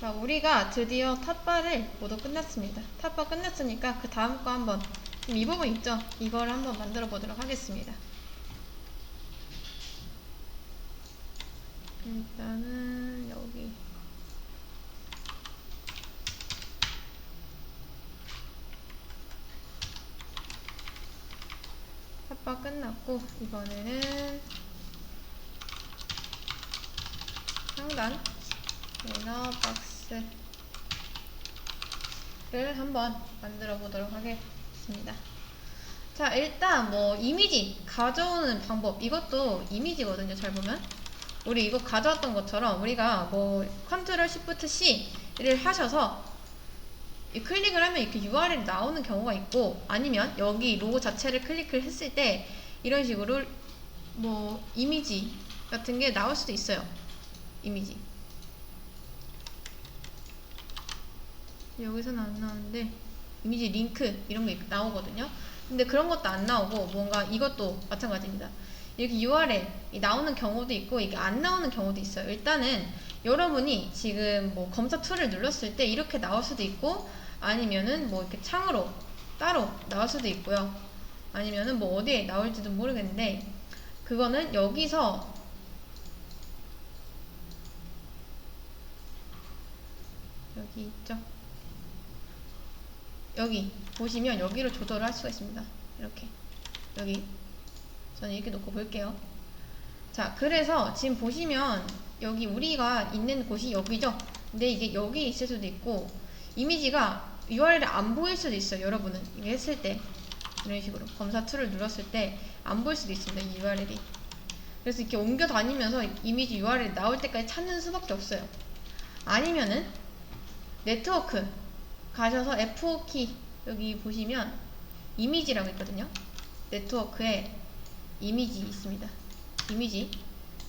자, 우리가 드디어 탑바를 모두 끝났습니다. 탑바 끝났으니까 그 다음 거 한번 지금 이 부분 있죠? 이걸 한번 만들어 보도록 하겠습니다. 일단은 여기 탑바 끝났고 이번에는 상단 이너 박스를 한번 만들어 보도록 하겠습니다. 자, 일단 뭐 이미지 가져오는 방법 이것도 이미지거든요. 잘 보면 우리 이거 가져왔던 것처럼 우리가 뭐 컨트롤 시프트 C를 하셔서 이 클릭을 하면 이렇게 URL이 나오는 경우가 있고 아니면 여기 로고 자체를 클릭을 했을 때 이런 식으로 뭐 이미지 같은 게 나올 수도 있어요. 이미지. 여기서는 안 나오는데 이미지 링크 이런 게 나오거든요. 근데 그런 것도 안 나오고 뭔가 이것도 마찬가지입니다. 이렇게 URL이 나오는 경우도 있고 이게 안 나오는 경우도 있어요. 일단은 여러분이 지금 뭐 검사 툴을 눌렀을 때 이렇게 나올 수도 있고 아니면은 뭐 이렇게 창으로 따로 나올 수도 있고요. 아니면은 뭐 어디에 나올지도 모르겠는데 그거는 여기서 여기 있죠. 여기 보시면 여기를 조절을 할 수가 있습니다. 이렇게 여기 저는 이렇게 놓고 볼게요. 자, 그래서 지금 보시면 여기 우리가 있는 곳이 여기죠. 근데 이게 여기 있을 수도 있고 이미지가 URL이 안 보일 수도 있어요. 여러분은 이게 했을 때 이런 식으로 검사 툴을 눌렀을 때 안 보일 수도 있습니다. 이 URL이. 그래서 이렇게 옮겨 다니면서 이미지 URL이 나올 때까지 찾는 수밖에 없어요. 아니면은 네트워크 가셔서 F5키 여기 보시면 이미지라고 있거든요. 네트워크에 이미지 있습니다. 이미지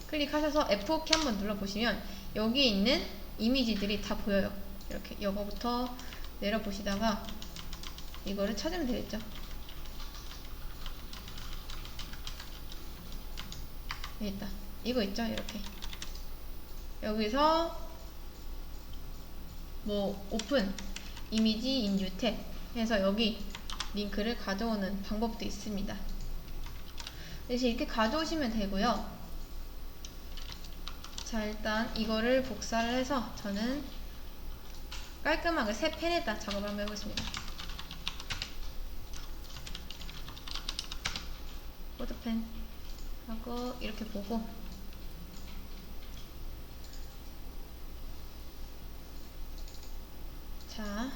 클릭하셔서 F5키 한번 눌러보시면 여기에 있는 이미지들이 다 보여요. 이렇게 이거부터 내려보시다가 이거를 찾으면 되겠죠. 여기 있다. 이거 있죠? 이렇게 여기서 뭐 오픈 이미지 인 뉴탭 해서 여기 링크를 가져오는 방법도 있습니다. 그래서 이렇게 가져오시면 되고요. 자 일단 이거를 복사를 해서 저는 깔끔하게 새 펜에다 작업을 한번 해보겠습니다. 코드펜 하고 이렇게 보고 자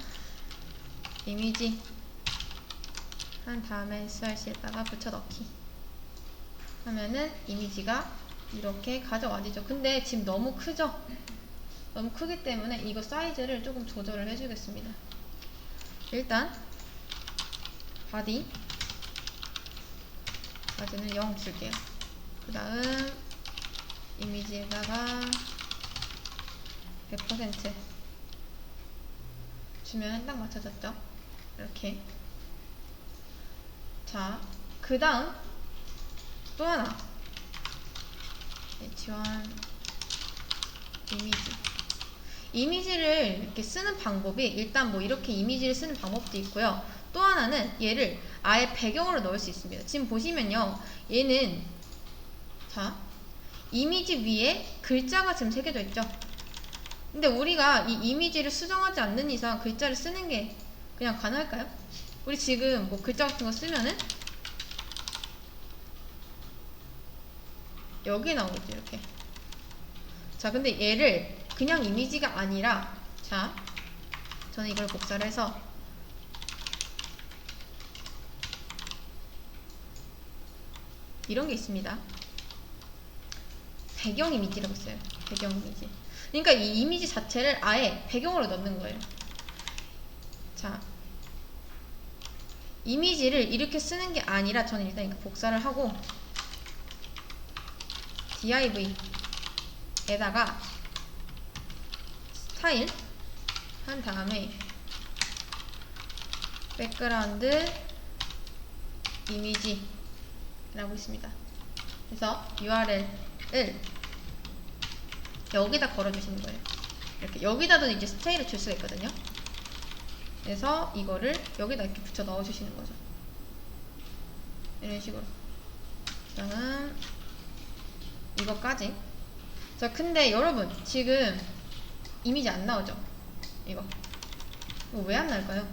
이미지. 한 다음에 슬라이스에다가 붙여 넣기. 하면은 이미지가 이렇게 가져와지죠. 근데 지금 너무 크죠? 너무 크기 때문에 이거 사이즈를 조금 조절을 해주겠습니다. 일단 바디 바디는 0 줄게요. 그 다음 이미지에다가 100% 주면 딱 맞춰졌죠? 이렇게. 자, 그 다음 또 하나. H1 이미지. 이미지를 이렇게 쓰는 방법이 일단 뭐 이렇게 이미지를 쓰는 방법도 있고요. 또 하나는 얘를 아예 배경으로 넣을 수 있습니다. 지금 보시면요. 얘는 자, 이미지 위에 글자가 지금 새겨져 있죠? 근데 우리가 이 이미지를 수정하지 않는 이상 글자를 쓰는 게 그냥 가능할까요? 우리 지금 뭐 글자 같은 거 쓰면은 여기 나오겠죠 이렇게. 자 근데 얘를 그냥 이미지가 아니라 자 저는 이걸 복사를 해서 이런 게 있습니다. 배경 이미지라고 써요. 배경 이미지 그러니까 이 이미지 자체를 아예 배경으로 넣는 거예요. 자, 이미지를 이렇게 쓰는 게 아니라 저는 일단 이렇게 복사를 하고 div에다가 스타일 한 다음에 백그라운드 이미지라고 있습니다. 그래서 URL을 여기다 걸어주시는 거예요. 이렇게 여기다도 이제 스테이를 줄 수가 있거든요. 그래서 이거를 여기다 이렇게 붙여 넣어주시는 거죠. 이런 식으로. 그다음 이거까지. 자, 근데 여러분 지금 이미지 안 나오죠? 이거. 이거 왜 안 나올까요?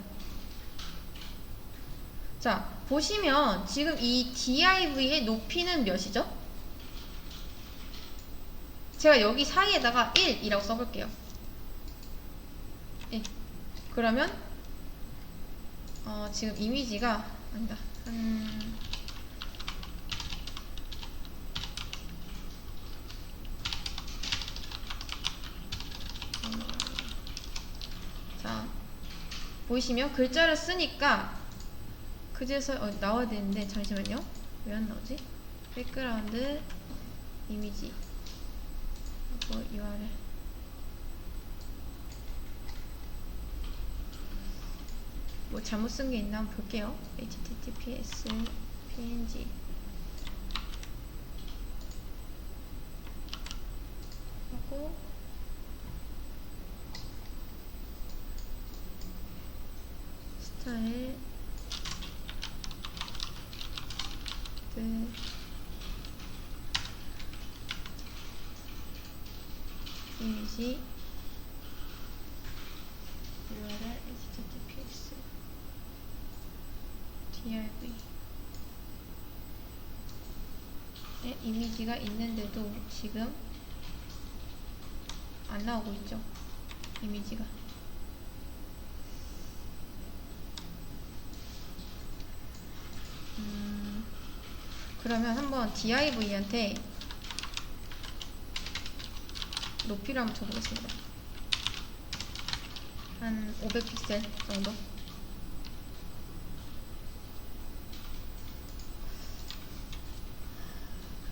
자, 보시면 지금 이 div의 높이는 몇이죠? 제가 여기 사이에다가 1이라고 써볼게요. 1. 그러면 어, 지금 이미지가 아니다. 한 자, 보이시면 글자를 쓰니까 그제서 어, 나와야 되는데 잠시만요. 왜 안 나오지? 백그라운드 이미지 하고 URL 뭐 잘못 쓴 게 있나 한번 볼게요. https png 하고 스타일 네. 이미지 URL https div 네, 이미지가 있는데도 지금 안 나오고 있죠? 이미지가. 음, 그러면 한번 div한테 높이를 한번 줘보겠습니다. 한 500픽셀 정도.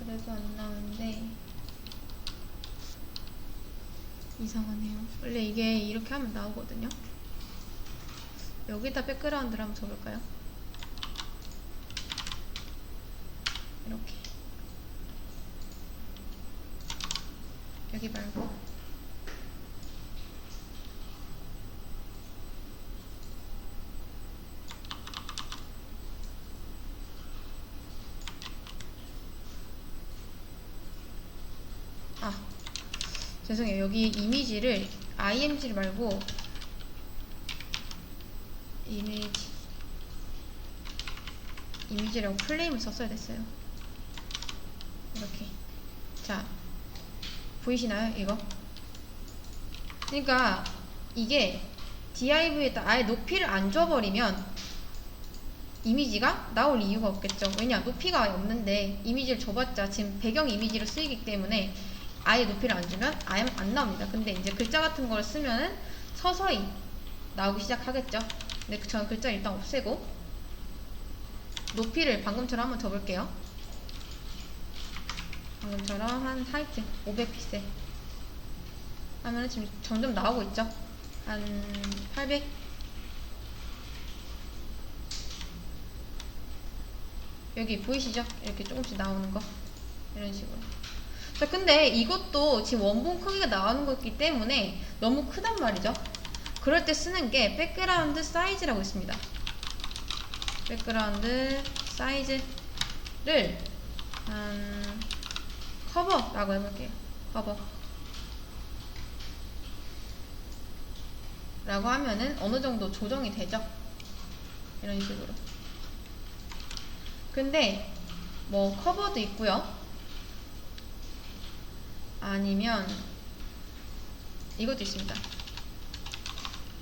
그래도 안 나오는데 이상하네요. 원래 이게 이렇게 하면 나오거든요. 여기다 백그라운드를 한번 줘볼까요? 이렇게 여기 말고. 아 죄송해요. 여기 이미지를 img 말고 이미지 이미지라고 플레임을 썼어야 됐어요 이렇게 자 보이시나요 이거? 그러니까 이게 div에다 아예 높이를 안 줘버리면 이미지가 나올 이유가 없겠죠. 왜냐 높이가 없는데 이미지를 줘봤자 지금 배경 이미지로 쓰이기 때문에 아예 높이를 안 주면 아예 안 나옵니다. 근데 이제 글자 같은 걸 쓰면은 서서히 나오기 시작하겠죠. 근데 저는 글자 일단 없애고 높이를 방금처럼 한번 줘볼게요 방금처럼 한 하이트 500픽셀 하면은 지금 점점 나오고 있죠? 한 800 여기 보이시죠? 이렇게 조금씩 나오는 거. 이런 식으로. 자 근데 이것도 지금 원본 크기가 나오는 거기 때문에 너무 크단 말이죠? 그럴 때 쓰는 게 백그라운드 사이즈라고 있습니다. 백그라운드 사이즈를 한 커버라고 해볼게요. 커버. 라고 하면은 어느 정도 조정이 되죠. 이런 식으로. 근데 뭐 커버도 있고요. 아니면 이것도 있습니다.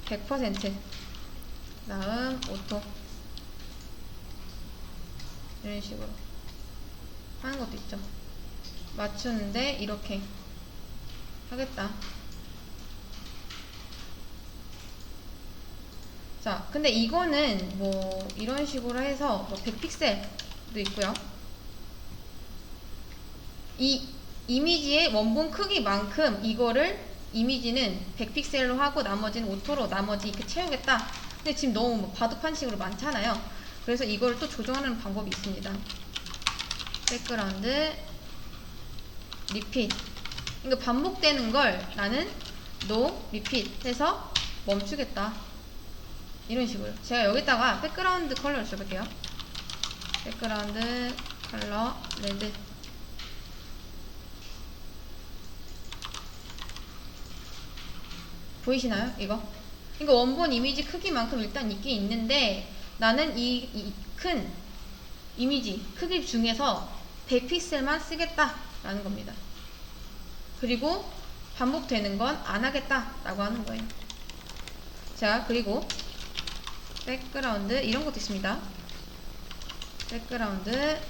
100% 다음 오토 이런 식으로 하는 것도 있죠. 맞추는데 이렇게 하겠다. 자, 근데 이거는 뭐 이런 식으로 해서 뭐 100픽셀도 있고요. 이 이미지의 원본 크기만큼 이거를 이미지는 100픽셀로 하고 나머지는 오토로 나머지 이렇게 채우겠다. 근데 지금 너무 뭐 바둑판식으로 많잖아요. 그래서 이걸 또 조정하는 방법이 있습니다. 백그라운드 리핏. 그러니까 반복되는 걸 나는 no repeat 해서 멈추겠다. 이런 식으로. 제가 여기다가 백그라운드 컬러를 써볼게요. 백그라운드 컬러 레드 보이시나요? 이거? 이거 원본 이미지 크기만큼 일단 있긴 있는데 나는 이 큰 이미지 크기 중에서 100픽셀만 쓰겠다 라는 겁니다. 그리고 반복되는 건 안 하겠다 라고 하는 거예요. 자, 그리고 백그라운드 이런 것도 있습니다. 백그라운드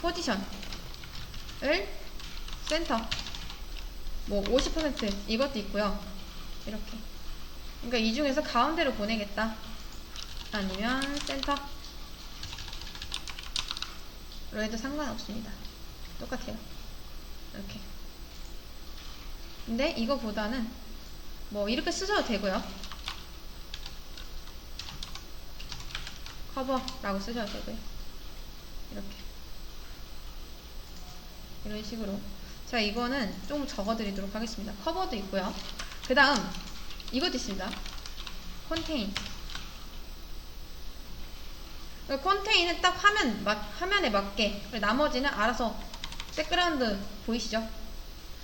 포지션을 센터 뭐 50% 이것도 있고요. 이렇게. 그러니까 이 중에서 가운데로 보내겠다. 아니면 센터. 로 해도 상관없습니다. 똑같아요. 이렇게. 근데 이거보다는 뭐 이렇게 쓰셔도 되고요. 커버라고 쓰셔도 되고요. 이렇게. 이런 식으로. 자, 이거는 좀 적어드리도록 하겠습니다. 커버도 있고요. 그 다음, 이것도 있습니다. 컨테인. 그 컨테인은 딱 화면, 막, 화면에 맞게. 나머지는 알아서 백그라운드 보이시죠?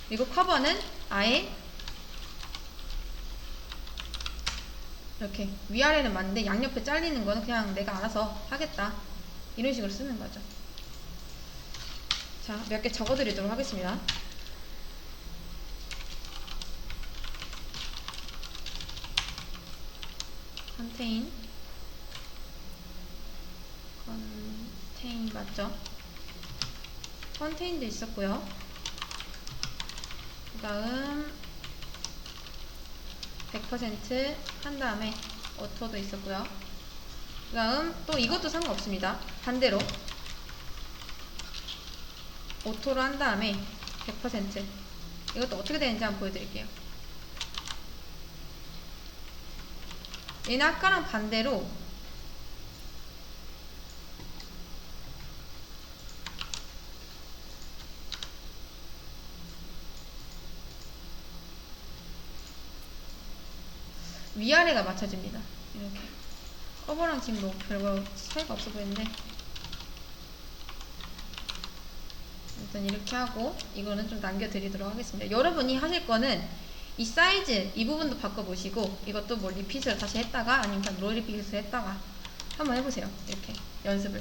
그리고 커버는 아예 이렇게 위아래는 맞는데 양옆에 잘리는 거는 그냥 내가 알아서 하겠다. 이런 식으로 쓰는 거죠. 자, 몇 개 적어드리도록 하겠습니다. 컨테인 맞죠? 컨테인도 있었고요. 그 다음 100%한 다음에 오토도 있었고요. 그 다음 또 이것도 상관없습니다. 반대로 오토로 한 다음에 100% 이것도 어떻게 되는지 한번 보여드릴게요. 얘는 아까랑 반대로 위아래가 맞춰집니다. 이렇게 커버랑 지금 뭐 별거 차이가 없어 보이는데 일단 이렇게 하고 이거는 좀 남겨드리도록 하겠습니다. 여러분이 하실 거는 이 사이즈 이 부분도 바꿔보시고 이것도 뭐 리핏을 다시 했다가 아니면 롤 리핏을 했다가 한번 해보세요. 이렇게 연습을.